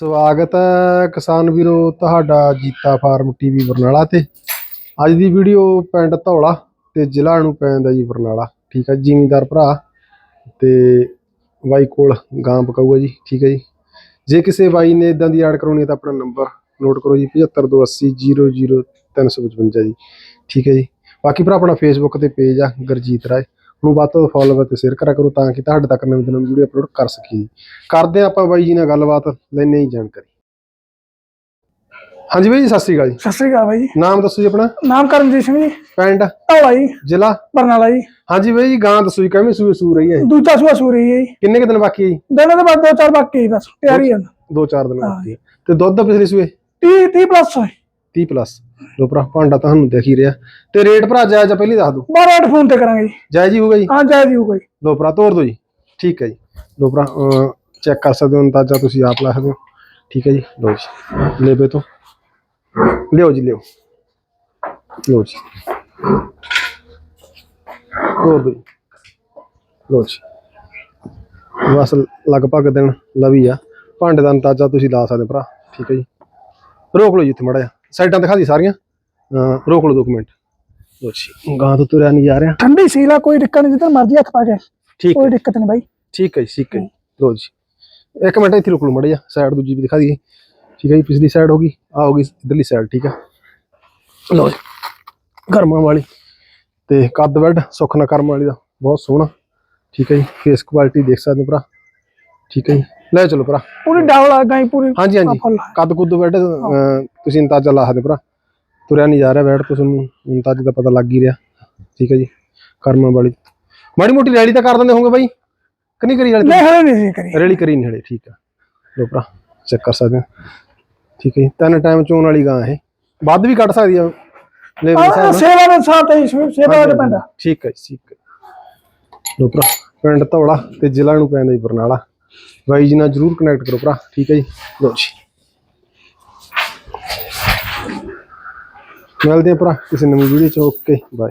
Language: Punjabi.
ਸਵਾਗਤ ਹੈ ਕਿਸਾਨ ਵੀਰੋ, ਤੁਹਾਡਾ ਜੀਤਾ ਫਾਰਮ ਟੀਵੀ ਬਰਨਾਲਾ ਤੇ। ਅੱਜ ਦੀ ਵੀਡੀਓ ਪਿੰਡ ਧੌਲਾ ਤੇ ਜ਼ਿਲ੍ਹਾ ਨੂੰ ਪੈਂਦਾ ਜੀ ਬਰਨਾਲਾ। ਠੀਕ ਹੈ ਜ਼ਿਮੀਂਦਾਰ ਭਰਾ ਤੇ ਬਾਈ ਕੋਲ ਗਾਂ ਪਕਾਊਗਾ ਜੀ, ਠੀਕ ਹੈ ਜੀ। ਜੇ ਕਿਸੇ ਬਾਈ ਨੇ ਇਦਾਂ ਦੀ ਐਡ ਕਰਾਉਣੀ ਹੈ ਤਾਂ ਆਪਣਾ ਨੰਬਰ ਨੋਟ ਕਰੋ ਜੀ 7528000355 ਜੀ, ਠੀਕ ਹੈ ਜੀ। ਬਾਕੀ ਭਰਾ, ਆਪਣਾ ਫੇਸਬੁੱਕ ਤੇ ਪੇਜ ਆ, ਗੁਰਜੀਤ ਰਾਏ। ਨੂੰ ਵੱਧ ਤੋਂ ਫੋਲੋ ਤੇ ਸ਼ੇਅਰ ਕਰਿਆ ਕਰੋ ਤਾਂ ਕਿ ਤੁਹਾਡੇ ਤੱਕ ਨਵੀਂ ਤੋਂ ਨਵੀਂ ਵੀਡੀਓ ਅਪਲੋਡ ਕਰ ਸਕੀਏ। ਜੀ ਕਰਦੇ ਹਾਂ ਆਪਾਂ ਬਾਈ ਜੀ ਨਾਲ ਗੱਲਬਾਤ ਲੈਣੇ ਹੀ ਜਾਣਕਾਰੀ। ਹਾਂਜੀ ਬਾਈ ਜੀ ਸਤਿ ਸ਼੍ਰੀ ਅਕਾਲ ਜੀ। ਸਤਿ ਸ੍ਰੀ ਅਕਾਲ ਬਾਈ ਜੀ। ਨਾਮ ਦੱਸੋ ਜੀ ਆਪਣਾ? ਨਾਮ ਕਰਮਜੀਤ ਸਿੰਘ ਜੀ। ਪਿੰਡ? ਧੌਲਾ ਜੀ। ਜ਼ਿਲ੍ਹਾ? ਬਰਨਾਲਾ ਜੀ। ਹਾਂਜੀ ਬਾਈ ਜੀ ਗਾਂ ਦੱਸੋ ਜੀ ਕਿਵੇਂ ਸੂਏ ਸੂ ਰਹੀ ਹੈ ਦੂਜਾ ਸੂਆ ਸੂਰੀ ਹੈ ਜੀ। ਕਿੰਨੇ ਕੁ ਦਿਨ ਬਾਕੀ ਹੈ ਜੀ? ਦਿਨਾਂ ਦੇ ਬਾਅਦ ਦੋ ਚਾਰ ਬਾਕੀ ਹੈ ਬਸ ਤਿਆਰੀ ਹੈ। ਦੋ ਚਾਰ ਦਿਨ ਬਾਕੀ ਹੈ। ਤੇ ਦੁੱਧ ਪਿਛਲੇ ਸੂਏ? 30 30 ਪਲੱਸ ਹੈ। 30 ਪਲੱਸ ਲੋ ਭਰਾ ਭਾਂਡਾ ਤੁਹਾਨੂੰ ਦਿਖ ਹੀ ਰਿਹਾ। ਤੇ ਰੇਟ ਭਰਾ ਜਾਇਜ਼ ਆ ਪਹਿਲੀ ਦੱਸ ਦਿਓ। ਬਾਰਾਂ ਅੱਠ ਫੋਨ ਤੇ ਕਰਾਂਗੇ ਜੀ। ਜਾਇਜ਼ ਹੀ ਹੋਊਗਾ ਜੀ? ਹਾਂ ਜਾਇਜ਼ ਹੀ ਹੋਊਗਾ ਜੀ। ਲੋ ਭਰਾ ਤੋਰ ਦਿਓ ਜੀ। ਠੀਕ ਹੈ ਜੀ। ਲੋ ਭਰਾ ਚੈੱਕ ਕਰ ਸਕਦੇ ਹੋ ਅੰਦਾਜ਼ਾ ਤੁਸੀਂ ਆਪ ਲਾ ਸਕਦੇ ਹੋ। ਠੀਕ ਹੈ ਜੀ। ਲੋ ਜੀ ਲੇਬੇ ਤੋਂ। ਲਿਓ ਜੀ ਲਿਓ। ਲੋ ਜੀ। ਦਿਓ ਜੀ। ਲੋ ਜੀ। ਬਸ ਲਗਭਗ ਦਿਨ ਲਵੀ ਆ। ਭਾਂਡੇ ਦਾ ਅੰਦਾਜ਼ਾ ਤੁਸੀਂ ਲਾ ਸਕਦੇ ਹੋ ਭਰਾ। ਠੀਕ ਹੈ ਜੀ। ਰੋਕ ਲਓ ਜੀ ਇੱਥੇ ਮੜਾ ਜਾ ਸਾਈਡਾਂ ਦਿਖਾ ਦੀ ਸਾਰੀਆਂ। ਰੋਕ ਲਓ 2 ਮਿੰਟ। ਲੋ ਜੀ। ਗਾਂ ਤੋਂ ਤੁਰਿਆ ਨਹੀਂ ਜਾ ਰਿਹਾ। ਠੰਡੀ ਸੀਲਾ ਕੋਈ ਦਿੱਕਤ ਨਹੀਂ ਜਿੱਦਾਂ ਮਰਜ਼ੀ ਹੱਥ ਪਾ ਕੇ। ਠੀਕ ਕੋਈ ਦਿੱਕਤ ਨਹੀਂ ਬਾਈ। ਠੀਕ ਹੈ ਜੀ ਠੀਕ ਹੈ ਲੋ ਜੀ। ਇੱਕ ਮਿੰਟ ਇੱਥੇ ਰੁਕ ਲਓ ਮੜਾ ਜਾ ਸਾਈਡ ਦੂਜੀ ਵੀ ਦਿਖਾ ਦਈਏ। ਠੀਕ ਹੈ ਜੀ ਪਿਛਲੀ ਸਾਈਡ ਹੋ ਗਈ। ਆ ਹੋ ਗਈ ਇਧਰਲੀ ਸਾਈਡ ਠੀਕ ਹੈ ਲੋ ਜੀ। ਗਰਮਾਂ ਵਾਲੀ। ਤੇ ਕੱਦ ਵੱਡ ਸੁੱਖ ਨਾ ਕਰਮ ਵਾਲੀ ਦਾ। ਬਹੁਤ ਸੋਹਣਾ। ਠੀਕ ਹੈ ਜੀ ਫੇਸ ਕੁਆਲਿਟੀ ਦੇਖ ਸਕਦੇ ਹੋ ਭਰਾ। ਠੀਕ ਹੈ ਜੀ। ਲੈ ਚਲੋ ਭਰਾ। ਪੂਰੀ ਡਾਵਲ ਆ ਗਈ ਪੂਰੀ। ਹਾਂਜੀ ਹਾਂਜੀ। ਕੱਦ ਕੁੱਦ ਬੈਡ ਤੁਸੀਂ ਅੰਦਾਜ਼ਾ ਲਾ ਸਕਦੇ ਭਰਾ। ਤੁਰਿਆ ਨਹੀਂ ਜਾ ਰਿਹਾ ਤੋਂ ਤੁਹਾਨੂੰ ਅੰਦਾਜ਼ੇ ਦਾ ਪਤਾ ਲੱਗ ਹੀ ਰਿਹਾ। ਠੀਕ ਹੈ ਜੀ। ਕਰਮਾਂ ਵਾਲੀ। ਮਾੜੀ ਮੋਟੀ ਰੈਲੀ ਤਾਂ ਕਰ ਦਿੰਦੇ ਹੋਗੇ ਬਾਈ। ਕਿ ਨਹੀਂ ਕਰੀ ਰੈਲੀ? ਨਹੀਂ ਹਲੇ ਨਹੀਂ ਕਰੀ। ਰੈਲੀ ਕਰੀ ਨਹੀਂ ਹਲੇ ਠੀਕ ਆ। ਲੋ ਭਰਾ ਚੈੱਕ ਕਰ ਸਕਦੇ ਠੀਕ ਹੈ ਜੀ। ਤਿੰਨ ਟਾਈਮ ਚੋਣ ਵਾਲੀ ਗਾਂ ਇਹ। ਵੱਧ ਵੀ ਕੱਢ ਸਕਦੀ ਆ। ਸਾਹਿਬ ਸੇਵਾ ਦੇ ਸਾਥ ਹੈ ਸੇਵਾ ਦੇ ਪੈਂਦਾ ਠੀਕ ਹੈ ਠੀਕ ਹੈ। ਲੋ ਭਰਾ ਪਿੰਡ ਧੌਲਾ ਤੇ ਜ਼ਿਲ੍ਹਾ ਨੂੰ ਪੈਂਦਾ ਜੀ ਬਰਨਾਲਾ। ਬਾਈ ਜੀ ਨਾਲ ਜਰੂਰ ਕਨੈਕਟ ਕਰੋ ਭਰਾ, ਠੀਕ ਹੈ ਜੀ? ਲੋ ਜੀ। ਮਿਲਦੇ ਆ ਭਰਾ ਕਿਸੇ ਨਵੀਂ ਵੀਡੀਓ ਚ ਓਕੇ ਬਾਏ